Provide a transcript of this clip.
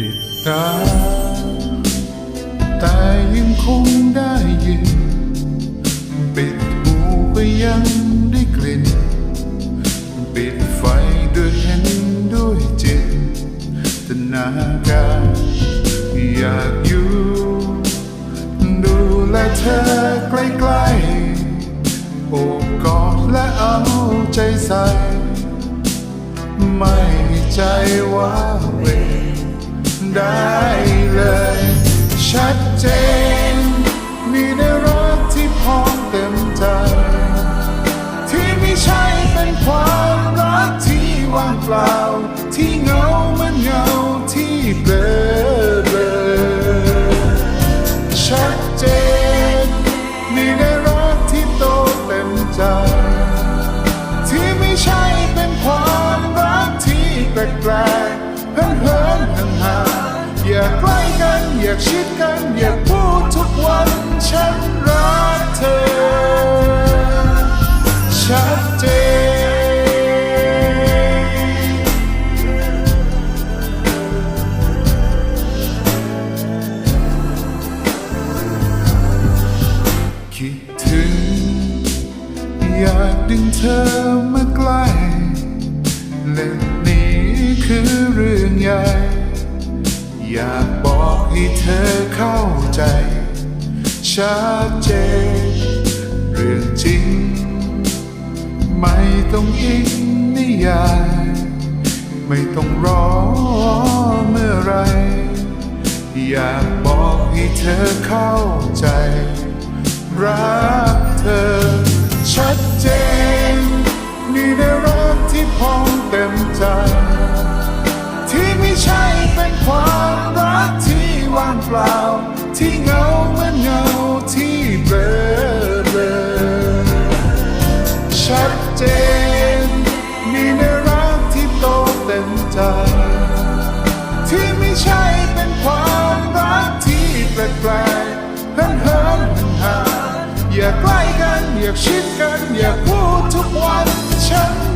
ปิดตาแต่ยังคงได้ยิน ปิดหูก็ยังได้กลิ่น ปิดไฟด้วยเห็นด้วยจิตตนาการอยากอยู่ ดูแลเธอใกล้ๆโอบกอดและเอาใจใส่ ไม่ให้ใจว้าเหว ได้เลย ชัดเจน มีในรักที่พร้อมเต็มใจ ที่ไม่ใช่เป็นความรักที่ว่างเปล่าที่ อย่าชิดกันอย่าพูดทุกวันฉันรักเธอ ชัดเจนคิดถึง อยากดึงเธอมาใกล้และนี่คือเรื่องใหญ่ อยากบอกให้เธอเข้าใจ ชัดเจน เรื่องจริง ไม่ต้องอิงนิยาย ไม่ต้องรอเมื่อไร อยากบอกให้เธอเข้าใจ รักเธอ ชัด เปล่า ที่เงาเหมือนเงาที่เบลอเบลอชัดเจน มีในรักที่โตเต็มใจ ที่ไม่ใช่เป็นความรักที่แปลกๆเหินเหินห่างอย่าใกล้กัน อย่าชิดกัน อย่าพูดทุกวันฉัน